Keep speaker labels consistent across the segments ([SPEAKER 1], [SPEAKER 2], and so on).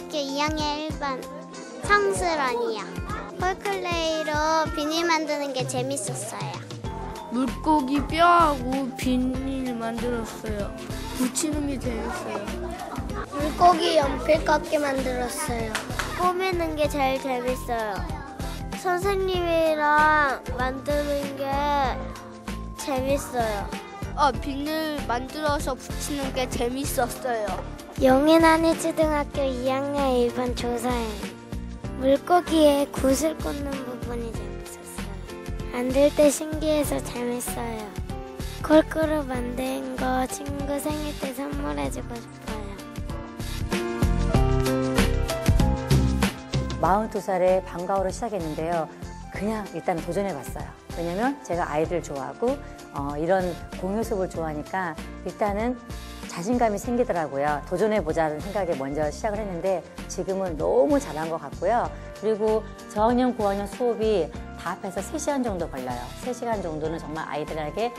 [SPEAKER 1] 1번 성스런이요. 폴클레이로 비닐 만드는 게 재밌었어요.
[SPEAKER 2] 물고기 뼈하고 비닐 만들었어요. 붙이는 게 재밌어요.
[SPEAKER 1] 물고기 연필 깎기 만들었어요. 꾸미는 게 제일 재밌어요. 선생님이랑 만드는 게 재밌어요.
[SPEAKER 2] 아, 비닐 만들어서 붙이는 게 재밌었어요.
[SPEAKER 1] 영인한해초등학교 2학년 1반 조사행. 물고기에 굿을 꽂는 부분이 재밌었어요. 만들 때 신기해서 재밌어요. 콜크로 만든 거 친구 생일 때 선물해주고 싶어요.
[SPEAKER 3] 42살에 방과후를 시작했는데요. 그냥 일단 도전해봤어요. 왜냐면 제가 아이들 좋아하고 어, 이런 공유 수업을 좋아하니까 일단은 자신감이 생기더라고요. 도전해보자는 생각에 먼저 시작을 했는데 지금은 너무 잘한 것 같고요. 그리고 저학년, 고학년 수업이 다 합해서 3시간 정도 걸려요. 3시간 정도는 정말 아이들에게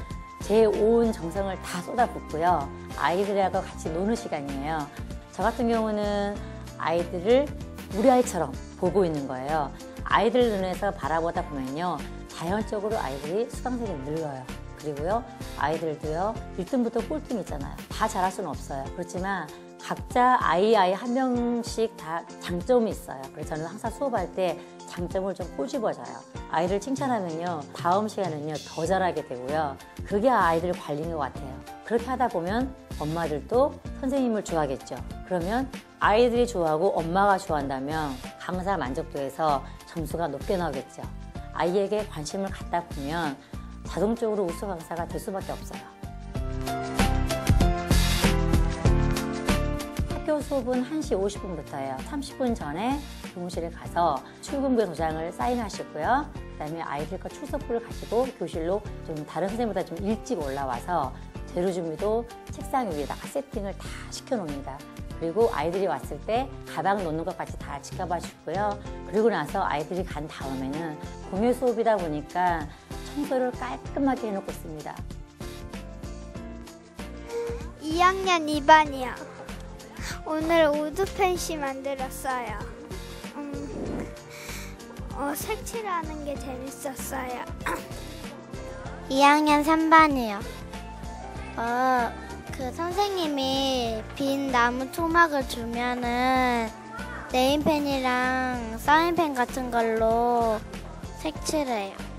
[SPEAKER 3] 제 온 정성을 다 쏟아붓고요. 아이들하고 같이 노는 시간이에요. 저 같은 경우는 아이들을 우리 아이처럼 보고 있는 거예요. 아이들 눈에서 바라보다 보면요. 자연적으로 아이들이 수강생이 늘어요. 그리고요, 아이들도요, 1등부터 꼴등 있잖아요. 다 잘할 수는 없어요. 그렇지만 각자 아이 아이 한 명씩 다 장점이 있어요. 그래서 저는 항상 수업할 때 장점을 좀 꼬집어줘요. 아이를 칭찬하면요, 다음 시간은요, 더 잘하게 되고요. 그게 아이들 관리인 것 같아요. 그렇게 하다 보면 엄마들도 선생님을 좋아하겠죠. 그러면 아이들이 좋아하고 엄마가 좋아한다면 강사 만족도에서 점수가 높게 나오겠죠. 아이에게 관심을 갖다 보면 자동적으로 우수 강사가 될 수밖에 없어요. 학교 수업은 1시 50분부터예요. 30분 전에 교무실에 가서 출근부에 도장을 사인하시고요. 그다음에 아이들과 출석부를 가지고 교실로 좀 다른 선생님보다 좀 일찍 올라와서 재료 준비도 책상 위에다가 세팅을 다 시켜놓습니다. 그리고 아이들이 왔을 때 가방 놓는 것까지 다 지켜봐 주고요. 그리고 나서 아이들이 간 다음에는 공유 수업이다 보니까 청소를 깔끔하게 해놓고 있습니다.
[SPEAKER 1] 2학년 2반이요. 오늘 우드 펜시 만들었어요. 음, 어, 색칠하는 게 재밌었어요. 2학년 3반이요. 어, 그 선생님이 빈 나무 토막을 주면은 네임펜이랑 사인펜 같은 걸로 색칠해요.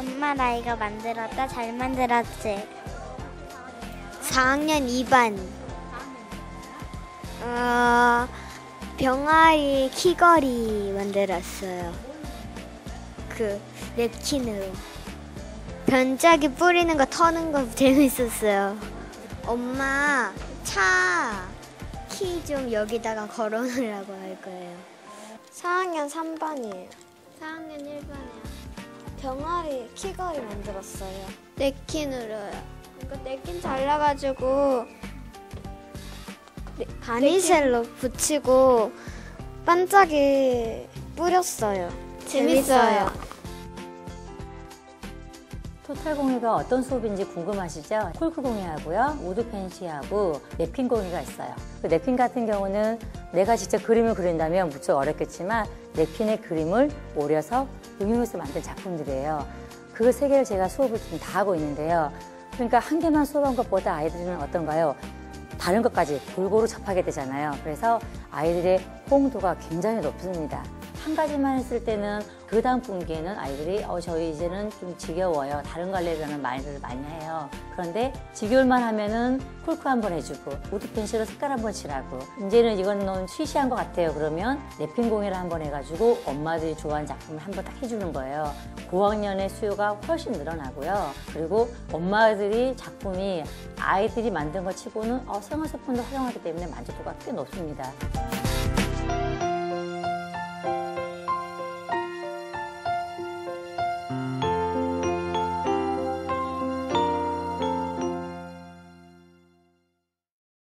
[SPEAKER 1] 엄마 나 이거 만들었다. 잘 만들었지? 4학년 2반. 어, 병아리 키거리 만들었어요. 그 냅킨으로. 변짝이 뿌리는 거 터는 거 재밌었어요. 엄마 차 키 좀 여기다가 걸어놓으라고 할 거예요. 4학년 3반이에요. 4학년 1반이요. 병아리 키거리 만들었어요. 냅킨으로요. 이거 냅킨 잘라가지고 바니셀로 붙이고 반짝이 뿌렸어요. 재밌어요.
[SPEAKER 3] 토탈 공예가 어떤 수업인지 궁금하시죠? 콜크 공예하고요, 우드 펜시하고 냅킨 공예가 있어요. 그 냅킨 같은 경우는 내가 직접 그림을 그린다면 무척 어렵겠지만 냅킨의 그림을 오려서 응용해서 만든 작품들이에요. 그 세 개를 제가 수업을 지금 다 하고 있는데요. 그러니까 한 개만 수업한 것보다 아이들은 어떤가요? 다른 것까지 골고루 접하게 되잖아요. 그래서 아이들의 호응도가 굉장히 높습니다. 한 가지만 했을 때는 그 다음 분기에는 아이들이 어 저희 이제는 좀 지겨워요. 다른 갈래라는 말을 많이 해요. 그런데 지겨울만 하면은 콜크 한번 해주고 우드 펜실로 색깔 한번 칠하고 이제는 이건 너무 쉬쉬한 것 같아요. 그러면 냅킨 공예를 한번 해가지고 엄마들이 좋아하는 작품을 한번 딱 해주는 거예요. 고학년의 수요가 훨씬 늘어나고요. 그리고 엄마들이 작품이 아이들이 만든 것 치고는 어, 생활 소품도 활용하기 때문에 만족도가 꽤 높습니다.